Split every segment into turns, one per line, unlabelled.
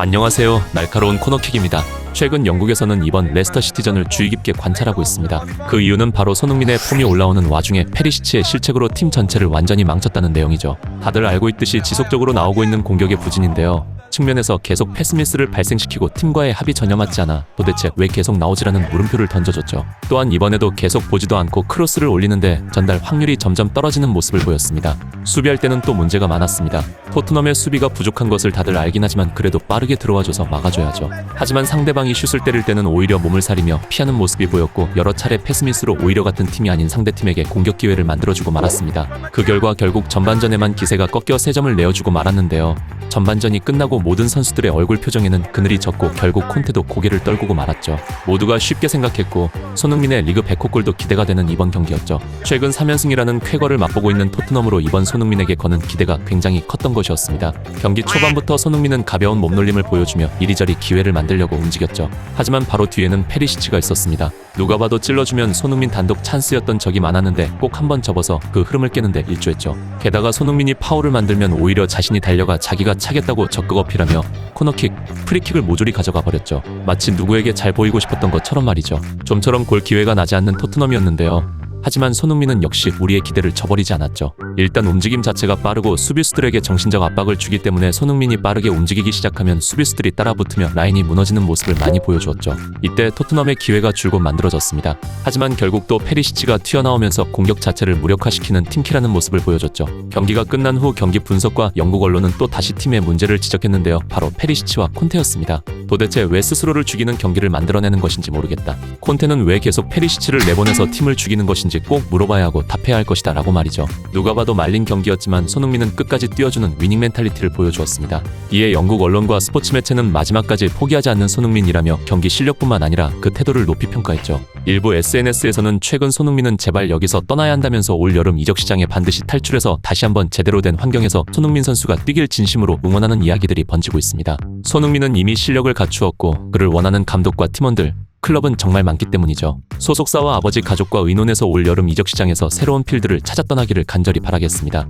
안녕하세요. 날카로운 코너킥입니다. 최근 영국에서는 이번 레스터 시티전을 주의 깊게 관찰하고 있습니다. 그 이유는 바로 손흥민의 폼이 올라오는 와중에 페리시치의 실책으로 팀 전체를 완전히 망쳤다는 내용이죠. 다들 알고 있듯이 지속적으로 나오고 있는 공격의 부진인데요. 측면에서 계속 패스미스를 발생시키고 팀과의 합이 전혀 맞지 않아 도대체 왜 계속 나오지라는 물음표를 던져줬죠. 또한 이번에도 계속 보지도 않고 크로스를 올리는데 전달 확률이 점점 떨어지는 모습을 보였습니다. 수비할 때는 또 문제가 많았습니다. 토트넘의 수비가 부족한 것을 다들 알긴 하지만 그래도 빠르게 들어와줘서 막아줘야죠. 하지만 상대방이 슛을 때릴 때는 오히려 몸을 사리며 피하는 모습이 보였고 여러 차례 패스미스로 오히려 같은 팀이 아닌 상대팀에게 공격 기회를 만들어주고 말았습니다. 그 결과 결국 전반전에만 기세가 꺾여 3점을 내어주고 말았는데요. 전반전이 끝나고 모든 선수들의 얼굴 표정에는 그늘이 졌고 결국 콘테도 고개를 떨구고 말았죠. 모두가 쉽게 생각했고 손흥민의 리그 100호 골도 기대가 되는 이번 경기였죠. 최근 3연승이라는 쾌거를 맛보고 있는 토트넘으로 이번 손흥민에게 거는 기대가 굉장히 컸던 것이었습니다. 경기 초반부터 손흥민은 가벼운 몸놀림을 보여주며 이리저리 기회를 만들려고 움직였죠. 하지만 바로 뒤에는 페리시치가 있었습니다. 누가 봐도 찔러주면 손흥민 단독 찬스였던 적이 많았는데 꼭 한 번 접어서 그 흐름을 깨는데 일조했죠. 게다가 손흥민이 파울을 만들면 오히려 자신이 달려가 자기가 차겠다고 적극 어필하며 코너킥, 프리킥을 모조리 가져가 버렸죠. 마치 누구에게 잘 보이고 싶었던 것처럼 말이죠. 좀처럼 골 기회가 나지 않는 토트넘이었는데요. 하지만 손흥민은 역시 우리의 기대를 저버리지 않았죠. 일단 움직임 자체가 빠르고 수비수들에게 정신적 압박을 주기 때문에 손흥민이 빠르게 움직이기 시작하면 수비수들이 따라붙으며 라인이 무너지는 모습을 많이 보여주었죠. 이때 토트넘의 기회가 줄곧 만들어졌습니다. 하지만 결국 또 페리시치가 튀어나오면서 공격 자체를 무력화시키는 팀키라는 모습을 보여줬죠. 경기가 끝난 후 경기 분석과 영국 언론은 또 다시 팀의 문제를 지적했는데요. 바로 페리시치와 콘테였습니다. 도대체 왜 스스로를 죽이는 경기를 만들어내는 것인지 모르겠다. 콘테는 왜 계속 페리시치를 내보내서 팀을 죽이는 것인지 꼭 물어봐야 하고 답해야 할 것이다 라고 말이죠. 누가 봐도 말린 경기였지만 손흥민은 끝까지 뛰어주는 위닝 멘탈리티를 보여주었습니다. 이에 영국 언론과 스포츠 매체는 마지막까지 포기하지 않는 손흥민이라며 경기 실력뿐만 아니라 그 태도를 높이 평가했죠. 일부 SNS에서는 최근 손흥민은 제발 여기서 떠나야 한다면서 올 여름 이적 시장에 반드시 탈출해서 다시 한번 제대로 된 환경에서 손흥민 선수가 뛰길 진심으로 응원하는 이야기들이 번지고 있습니다. 손흥민은 이미 실력을 갖추었고 그를 원하는 감독과 팀원들 클럽은 정말 많기 때문이죠. 소속사와 아버지 가족과 의논해서 올 여름 이적 시장에서 새로운 필드를 찾아 떠나기를 간절히 바라겠습니다.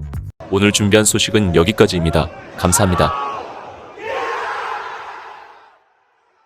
오늘 준비한 소식은 여기까지입니다. 감사합니다.